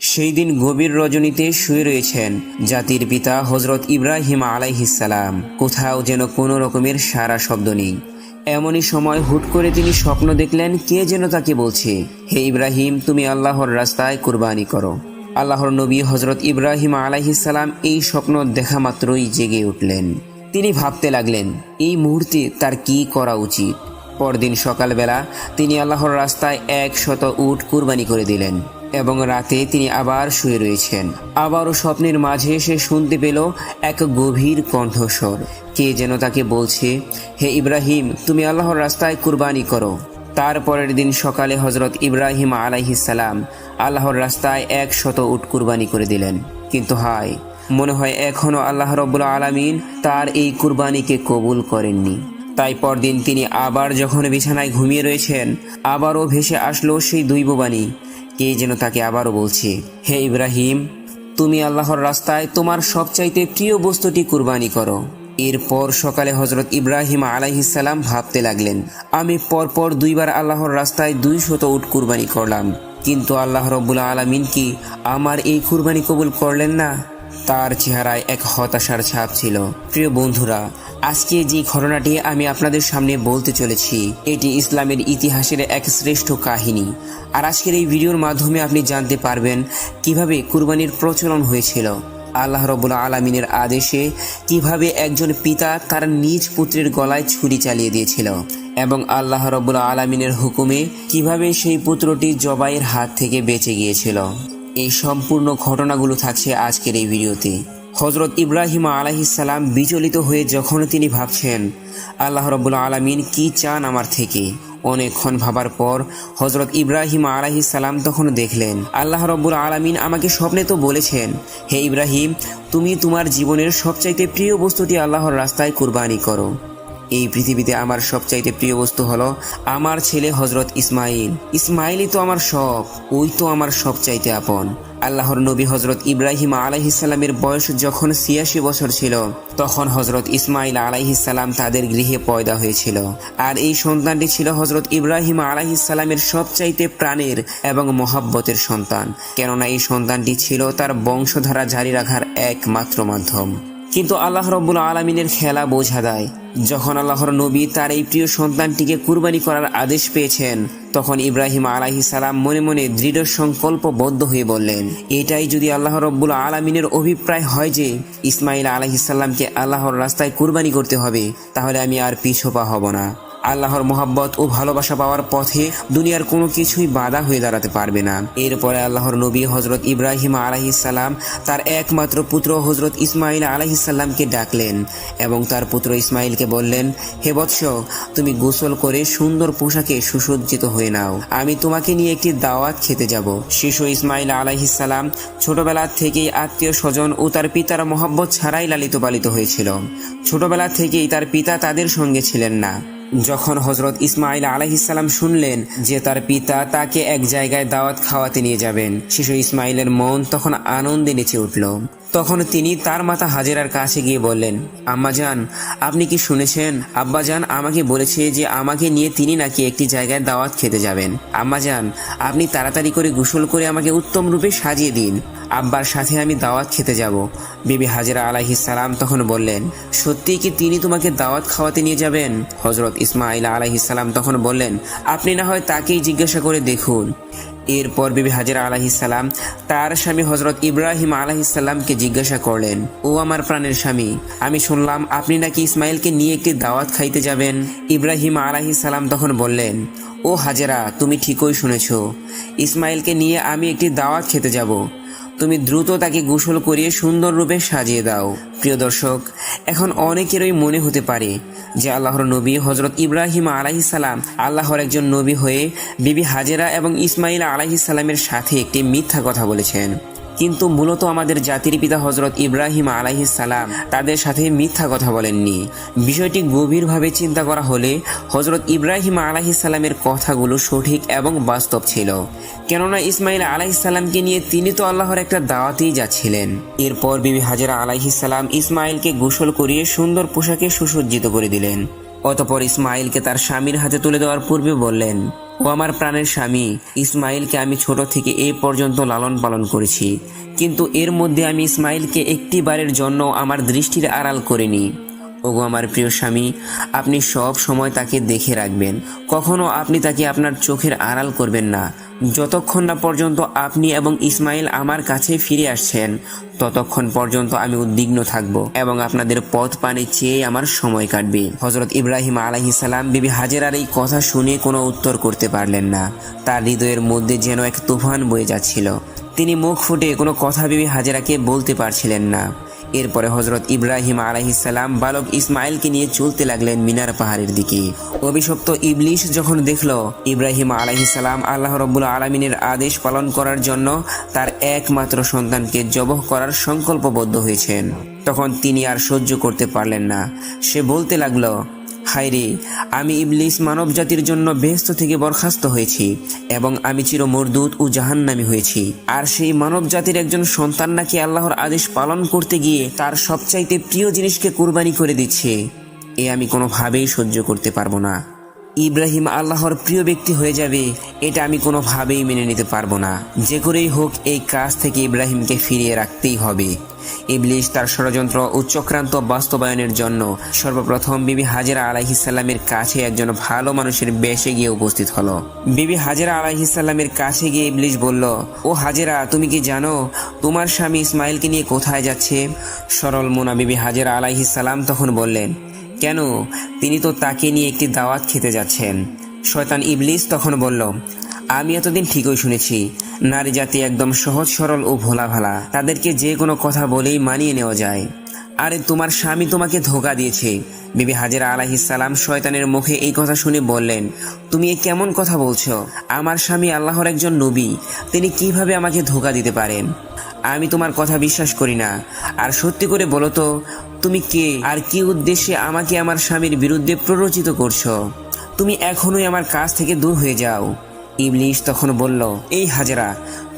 সেই দিন গভীর রজনীতে শুয়ে রয়েছেন জাতির পিতা হজরত ইব্রাহিম আলাইহিসালাম কোথাও যেন কোনো রকমের সারা শব্দ নেই। এমনই সময় হুট করে তিনি স্বপ্ন দেখলেন, কে যেন তাকে বলছে, হে ইব্রাহিম, তুমি আল্লাহর রাস্তায় কুরবানি করো। আল্লাহর নবী হজরত ইব্রাহিম আলাইহিসালাম এই স্বপ্ন দেখা মাত্রই জেগে উঠলেন। তিনি ভাবতে লাগলেন, এই মুহূর্তে তার কি করা উচিত? পরদিন সকালবেলা তিনি আল্লাহর রাস্তায় এক শত উট কুরবানি করে দিলেন। এবং রাতে তিনি আবার শুয়ে রয়েছেন। আবারও স্বপ্নের মাঝে সে শুনতে পেল এক গভীর কণ্ঠস্বর। কে যেন তাকে বলছে, হে ইব্রাহিম, তুমি আল্লাহর রাস্তায় কুরবানি করো। তারপরের দিন সকালে হজরত ইব্রাহিম আলাইহিসালাম আল্লাহর রাস্তায় এক শত উট কুরবানি করে দিলেন। কিন্তু হায়, মনে হয় এখনও আল্লাহ রব্বুল আলমিন তার এই কুরবানিকে কবুল করেননি। তাই পরদিন তিনি আবার যখন বিছানায় ঘুমিয়ে রয়েছেন, আবারও ভেসে আসলো সেই দুই দৈববাণী। কে যেন তাকে আবারও বলছে, হে ইব্রাহিম, তুমি আল্লাহর রাস্তায় তোমার সবচাইতে প্রিয় বস্তুটি কুরবানি করো। এরপর সকালে হজরত ইব্রাহিম আলাইহিসাল্লাম ভাবতে লাগলেন, আমি পরপর দুইবার আল্লাহর রাস্তায় দুই শত উট কুরবানি করলাম, কিন্তু আল্লাহ রব্বুল আলমিন কি আমার এই কুরবানি কবুল করলেন না? তার চেহারায় এক হতাশার ছাপ ছিল। প্রিয় বন্ধুরা আজকে যে ঘটনাটি আমি আপনাদের সামনে বলতে চলেছি, এটি ইসলামের ইতিহাসের এক শ্রেষ্ঠ কাহিনী। আর আজকের এই ভিডিওর মাধ্যমে আপনি জানতে পারবেন কীভাবে কুরবানির প্রচলন হয়েছিল। আল্লাহ রবুল্লা আলমিনের আদেশে কীভাবে একজন পিতা তার নিজ পুত্রের গলায় ছুরি চালিয়ে দিয়েছিল এবং আল্লাহ রবুল্লা আলমিনের হুকুমে কীভাবে সেই পুত্রটি জবাইয়ের হাত থেকে বেঁচে গিয়েছিল। এই সম্পূর্ণ ঘটনাগুলো থাকছে আজকের এই ভিডিওতে। হজরত ইব্রাহিম আলাহিসাল্লাম বিচলিত হয়ে যখন তিনি ভাবছেন, আল্লাহ রবুল্লা আলমিন কি চান আমার থেকে? অনেকক্ষণ ভাবার পর হজরত ইব্রাহিম আলাহি সালাম তখন দেখলেন, আল্লাহ রব্বুল আলমিন আমাকে স্বপ্নে তো বলেছেন, হে ইব্রাহিম, তুমি তোমার জীবনের সবচাইতে প্রিয় বস্তুটি আল্লাহর রাস্তায় কুরবানি করো। এই পৃথিবীতে আমার সবচাইতে প্রিয় বস্তু হলো আমার ছেলে হজরত ইসমাইল ইসমাইলই তো আমার সব, ওই তো আমার সবচাইতে আপন। আল্লাহর নবী হজরত ইব্রাহিম আলাইহিসাল্লামের বয়স যখন ছিয়াশি বছর ছিল, তখন হজরত ইসমাইল আলাইহিসাল্লাম তাদের গৃহে পয়দা হয়েছিল। আর এই সন্তানটি ছিল হজরত ইব্রাহিম আলাইহিসাল্লামের সবচাইতে প্রাণের এবং মহাব্বতের সন্তান। কেননা এই সন্তানটি ছিল তার বংশধারা জারি রাখার একমাত্র মাধ্যম। কিন্তু আল্লাহ রব্বুল আলমিনের খেলা বোঝা দেয় যখন আল্লাহর নবী তার এই প্রিয় সন্তানটিকে কুরবানি করার আদেশ পেয়েছেন, তখন ইব্রাহিম আলাহি সালাম মনে মনে দৃঢ় সংকল্পবদ্ধ হয়ে বললেন, এটাই যদি আল্লাহ রব্বুল আলমিনের অভিপ্রায় হয় যে ইসমাইল আলাহিসাল্লামকে আল্লাহর রাস্তায় কুরবানি করতে হবে, তাহলে আমি আর পিছোপা হব না। আল্লাহর মোহাব্বত ও ভালোবাসা পাওয়ার পথে দুনিয়ার কোনো কিছুই বাধা হয়ে দাঁড়াতে পারবে না। এরপরে আল্লাহর নবী হজরত ইব্রাহিম আলাহিসাল্লাম তার একমাত্র পুত্র হজরত ইসমাইল আলাহিসাল্লামকে ডাকলেন এবং তার পুত্র ইসমাইলকে বললেন, হে বৎস, তুমি গোসল করে সুন্দর পোশাকে সুসজ্জিত হয়ে নাও। আমি তোমাকে নিয়ে একটি দাওয়াত খেতে যাব। শিশু ইসমাইল আলাহিসাল্লাম ছোটবেলা থেকেই আত্মীয় স্বজন ও তার পিতার মহব্বত ছাড়াই লালিত পালিত হয়েছিল। ছোটবেলা থেকেই তার পিতা তাদের সঙ্গে ছিলেন না। যখন হজরত ইসমাইল আলাহিসাল্লাম শুনলেন যে তার পিতা তাকে এক জায়গায় দাওয়াত খাওয়াতে নিয়ে যাবেন, শিশু ইসমাইলের মন তখন আনন্দে নেচে উঠল। তখন তিনি তার মাতা হাজেরার কাছে গিয়ে বললেন আম্মাজান আপনি কি শুনেছেন? আব্বাজান আমাকে বলেছে যে আমাকে নিয়ে তিনি নাকি একটি জায়গায় দাওয়াত খেতে যাবেন। আম্মাজান আপনি তাড়াতাড়ি করে গোসল করে আমাকে উত্তম রূপে সাজিয়ে দিন। আব্বার সাথে আমি দাওয়াত খেতে যাব। বিবি হাজরা আলাহি সালাম তখন বললেন সত্যি কি তিনি তোমাকে দাওয়াত খাওয়াতে নিয়ে যাবেন? হজরত ইসমাইল আলাহি সালাম তখন বললেন, আপনি না হয় তাকেই জিজ্ঞাসা করে দেখুন। এরপর বিবি হাজেরা আলাহিসাল্লাম তার স্বামী হজরত ইব্রাহিম আলাহিসাল্লামকে জিজ্ঞাসা করলেন, ও আমার প্রাণের স্বামী, আমি শুনলাম আপনি নাকি ইসমাইলকে নিয়ে একটি দাওয়াত খাইতে যাবেন? ইব্রাহিম আলাহিসাল্লাম তখন বললেন, ও হাজেরা, তুমি ঠিকই শুনেছ। ইসমাইলকে নিয়ে আমি একটি দাওয়াত খেতে যাব। তুমি দ্রুত তাকে গোসল করিয়ে সুন্দর রূপে সাজিয়ে দাও। প্রিয় দর্শক, এখন অনেকেরই মনে হতে পারে যে আল্লাহর নবী হজরত ইব্রাহিম আলাহি সালাম আল্লাহর একজন নবী হয়ে বিবি হাজেরা এবং ইসমাইল আলাহি সালামের সাথে একটি মিথ্যা কথা বলেছেন। কিন্তু মূলত আমাদের জাতির পিতা হজরত ইব্রাহিম সালাম তাদের সাথে মিথ্যা কথা বলেননি। বিষয়টি গভীরভাবে চিন্তা করা হলে হজরত ইব্রাহিম সালামের কথাগুলো সঠিক এবং বাস্তব ছিল। কেননা ইসমাইল আলাহি সালামকে নিয়ে তিনি তো আল্লাহর একটা দাওয়াতেই যাচ্ছিলেন। এরপর বিবি হাজরা আলাহি সালাম ইসমাইলকে গোসল করিয়ে সুন্দর পোশাকে সুসজ্জিত করে দিলেন। অতপর ইসমাইলকে তার স্বামীর হাতে তুলে দেওয়ার পূর্বে বললেন ও আমার প্রাণের স্বামী। ইসমাইলকে আমি ছোট থেকে এ পর্যন্ত লালন পালন করেছি। কিন্তু এর মধ্যে আমি ইসমাইলকে একটি বারের জন্য আমার দৃষ্টির আড়াল করিনি। ওগো আমার প্রিয় স্বামী, আপনি সব সময় তাকে দেখে রাখবেন। কখনো আপনি তাকে আপনার চোখের আড়াল করবেন না। যতক্ষণ না পর্যন্ত আপনি এবং ইসমাইল আমার কাছে ফিরে আসছেন, ততক্ষণ পর্যন্ত আমি উদ্বিগ্ন থাকব এবং আপনাদের পথ পানে চেয়ে আমার সময় কাটবে। হজরত ইব্রাহিম সালাম বিবি হাজেরার এই কথা শুনে কোনো উত্তর করতে পারলেন না। তার হৃদয়ের মধ্যে যেন এক তুফান বয়ে যাচ্ছিল। তিনি মুখ ফুটে কোনো কথা বিবি হাজেরাকে বলতে পারছিলেন না। এরপরে হজরত ইব্রাহিম আলাইহিসাল্লাম বালক ইসমাইলকে নিয়ে চলতে লাগলেন মিনার পাহাড়ের দিকে। অভিশপ্ত ইবলিশ যখন দেখল, ইব্রাহিম আলাইহিসাল্লাম আল্লাহ রব্বুল আলমিনের আদেশ পালন করার জন্য তার একমাত্র সন্তানকে জবহ করার সংকল্পবদ্ধ হয়েছেন। তখন তিনি আর সহ্য করতে পারলেন না। সে বলতে লাগল হায়রে, আমি ইবলিস মানব জাতির জন্য বেহস্ত থেকে বরখাস্ত হয়েছি, এবং আমি চির মরদুত ও জাহান্নামি হয়েছি। আর সেই মানব জাতির একজন সন্তান নাকি আল্লাহর আদেশ পালন করতে গিয়ে তার সবচাইতে প্রিয় জিনিসকে কুরবানি করে দিচ্ছে, এ আমি কোনোভাবেই সহ্য করতে পারব না। ইব্রাহিম আল্লাহর প্রিয় ব্যক্তি হয়ে যাবে, এটা আমি কোনোভাবেই মেনে নিতে পারব না। যে করেই হোক, এই কাজ থেকে ইব্রাহিমকে ফিরিয়ে রাখতেই হবে। ইবলিশ তার ষড়যন্ত্র উচ্চক্রান্ত বাস্তবায়নের জন্য সর্বপ্রথম বিবি হাজেরা আলাইহিসাল্লামের কাছে একজন ভালো মানুষের বেশে গিয়ে উপস্থিত হলো। বিবি হাজেরা আলাইহিসাল্লামের কাছে গিয়ে ইবলিশ বলল, ও হাজেরা, তুমি কি জানো তোমার স্বামী ইসমাইলকে নিয়ে কোথায় যাচ্ছে? সরল মোনা বিবি হাজেরা আলাইহিসাল্লাম তখন বললেন কেন? তিনি তো তাকে নিয়ে একটি দাওয়াত খেতে যাচ্ছেন। শয়তান ইবলিস তখন বলল, আমি এতদিন ঠিকই শুনেছি, নারী জাতি একদম সহজ, সরল ও ভোলা ভালা তাদেরকে যে কোনো কথা বলেই মানিয়ে নেওয়া যায়। আরে, তোমার স্বামী তোমাকে ধোকা দিয়েছে। বিবি হাজেরা আলাহিসাল্লাম শয়তানের মুখে এই কথা শুনে বললেন, তুমি এ কেমন কথা বলছো? আমার স্বামী আল্লাহর একজন নবী, তিনি কীভাবে আমাকে ধোকা দিতে পারেন? আমি তোমার কথা বিশ্বাস করি না। আর সত্যি করে বলো তো তুমি কে? আর কি উদ্দেশ্যে আমাকে আমার স্বামীর বিরুদ্ধে প্ররোচিত করছ? তুমি এখনোই আমার কাছ থেকে দূর হয়ে যাও। ইবলিশ তখন বলল, এই হাজেরা,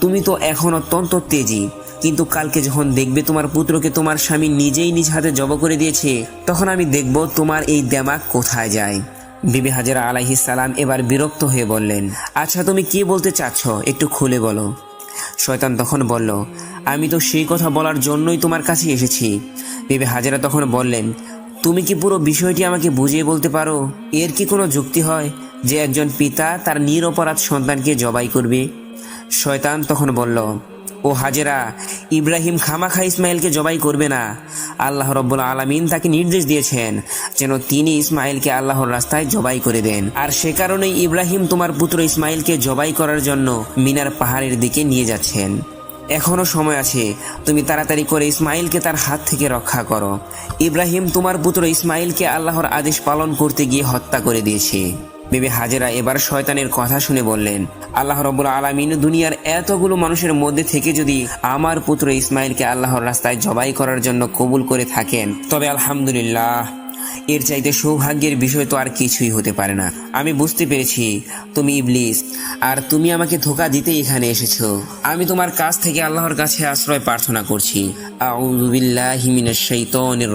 তুমি তো এখন অত্যন্ত তেজি। কিন্তু কালকে যখন দেখবে তোমার পুত্রকে তোমার স্বামী নিজেই নিজ হাতে জব করে দিয়েছে, তখন আমি দেখব তোমার এই দেমাক কোথায় যায়। বিবি হাজেরা আলাইহিস সালাম এবার বিরক্ত হয়ে বললেন আচ্ছা তুমি কি বলতে চাচ্ছ? একটু খুলে বলো। শয়তান তখন বলল, আমি তো সেই কথা বলার জন্যই তোমার কাছে এসেছি। বিবি হাজেরা তখন বললেন, তুমি কি পুরো বিষয়টি আমাকে বুঝিয়ে বলতে পারো? এর কি কোনো যুক্তি হয় যে একজন পিতা তার নিরপরাধ সন্তানকে জবাই করবে? শয়তান তখন বলল, ও হাজেরা, ইব্রাহিম খামাখা ইসমাইলকে জবাই করবে না। আল্লাহ রব্বুল আলমিন তাকে নির্দেশ দিয়েছেন যেন তিনি ইসমাইলকে আল্লাহর রাস্তায় জবাই করে দেন। আর সে কারণেই ইব্রাহিম তোমার পুত্র ইসমাইলকে জবাই করার জন্য মিনার পাহাড়ের দিকে নিয়ে যাচ্ছেন। এখনও সময় আছে। তুমি তাড়াতাড়ি করে ইসমাইলকে তার হাত থেকে রক্ষা করো। ইব্রাহিম তোমার পুত্র ইসমাইলকে আল্লাহর আদেশ পালন করতে গিয়ে হত্যা করে দিয়েছে। বেবি হাজেরা এবার শয়তানের কথা শুনে বললেন, আল্লাহ রব্বুল আলমিন দুনিয়ার এতগুলো মানুষের মধ্যে থেকে যদি আমার পুত্র ইসমাইলকে আল্লাহর রাস্তায় জবাই করার জন্য কবুল করে থাকেন, তবে আলহামদুলিল্লাহ এর চাইতে সৌভাগ্যের বিষয় তো আর কিছুই হতে পারে না। আমি বুঝতে পেরেছি। তুমি ইবলিস, আর তুমি আমাকে ধোকা দিতে এখানে এসেছ। আমি তোমার কাছ থেকে আল্লাহর কাছে আশ্রয় প্রার্থনা করছি।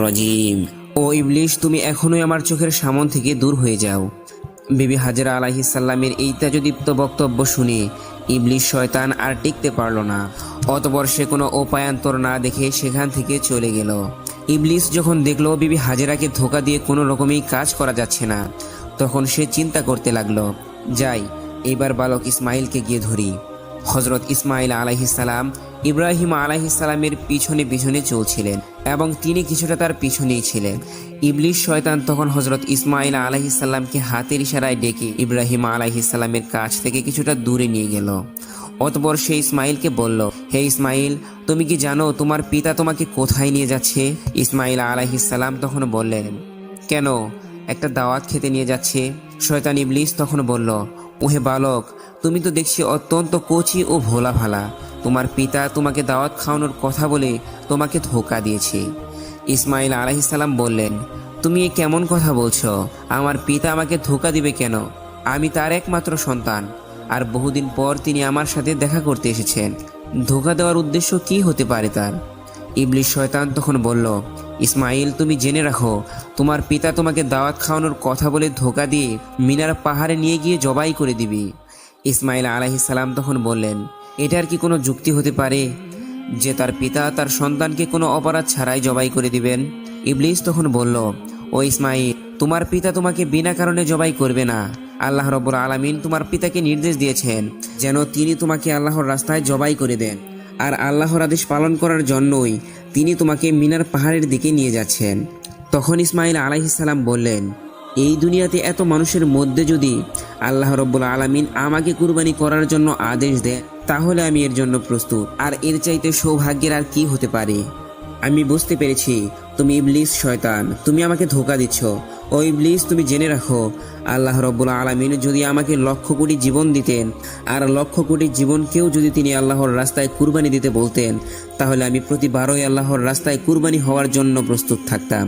রাজিম। ও ইবলিস, তুমি এখনোই আমার চোখের সামন থেকে দূর হয়ে যাও। বিবি হাজরা আলাহিসাল্লামের এই তেজদীপ্ত বক্তব্য শুনে ইবলিশ শয়তান আর টিকতে পারল না। অতপর সে কোনো উপায়ান্তর না দেখে সেখান থেকে চলে গেল। ইবলিস যখন দেখল বিবি হাজেরাকে ধোকা দিয়ে কোনো রকমেই কাজ করা যাচ্ছে না, তখন সে চিন্তা করতে লাগল, যাই, এবার বালক ইসমাইলকে গিয়ে ধরি। হজরত ইসমাইল আলাইহিসালাম ইব্রাহিম আলাইহিসালামের পিছনে পিছনে চলছিলেন এবং তিনি কিছুটা তার পিছনেই ছিলেন। ইবলিশ শয়তান তখন হজরত ইসমাইল আলাইহিসাল্লামকে হাতের ইশারায় ডেকে ইব্রাহিম আলাইহিসাল্লামের কাছ থেকে কিছুটা দূরে নিয়ে গেল। অতপর সে ইসমাইলকে বলল, হে ইসমাইল তুমি কি জানো তোমার পিতা তোমাকে কোথায় নিয়ে যাচ্ছে? ইসমাইল আলাইহিসাল্লাম তখন বললেন, কেন? একটা দাওয়াত খেতে নিয়ে যাচ্ছে। শয়তান ইবলিস তখন বলল, ওহে বালক, তুমি তো দেখছি অত্যন্ত কচি ও ভোলা ভালা। তোমার পিতা তোমাকে দাওয়াত খাওয়ানোর কথা বলে তোমাকে ধোকা দিয়েছে। ইসমাইল আলাইহিসাল্লাম বললেন, তুমি এ কেমন কথা বলছো? আমার পিতা আমাকে ধোকা দিবে কেন? আমি তার একমাত্র সন্তান। আর বহুদিন পর তিনি আমার সাথে দেখা করতে এসেছেন। ধোকা দেওয়ার উদ্দেশ্য কি হতে পারে তার? ইবলিশ শয়তান তখন বলল, ইসমাইল, তুমি জেনে রাখো, তোমার পিতা তোমাকে দাওয়াত খাওয়ানোর কথা বলে ধোকা দিয়ে মিনার পাহাড়ে নিয়ে গিয়ে জবাই করে দিবি। ইসমাইল আলাইহিসাল্লাম তখন বললেন, এটার কি কোনো যুক্তি হতে পারে যে তার পিতা তার সন্তানকে কোনো অপরাধ ছাড়াই জবাই করে দিবেন? ইবলিস তখন বলল ও ইসমাইল তোমার পিতা তোমাকে বিনা কারণে জবাই করবে না। আল্লাহ রব্বুল আলামিন তোমার পিতাকে নির্দেশ দিয়েছেন যেন তিনি তোমাকে আল্লাহর রাস্তায় জবাই করে দেন। আর আল্লাহর আদেশ পালন করার জন্যই তিনি তোমাকে মিনার পাহাড়ের দিকে নিয়ে যাচ্ছেন। তখন ইসমাইল আলাইহিসাল্লাম বললেন, এই দুনিয়াতে এত মানুষের মধ্যে যদি আল্লাহ রব্বুল আলামিন আমাকে কুরবানি করার জন্য আদেশ দেন, তাহলে আমি এর জন্য প্রস্তুত। আর এর চাইতে সৌভাগ্যের আর কি হতে পারে? আমি বুঝতে পেরেছি, তুমি ইবলিস শয়তান, তুমি আমাকে ধোকা দিচ্ছ। ও ইবলিস, তুমি জেনে রাখো, আল্লাহ রব্বুল আলমিন যদি আমাকে লক্ষ কোটি জীবন দিতেন, আর লক্ষ কোটি জীবনকেও যদি তিনি আল্লাহর রাস্তায় কুরবানি দিতে বলতেন, তাহলে আমি প্রতিবারই আল্লাহর রাস্তায় কুরবানি হওয়ার জন্য প্রস্তুত থাকতাম।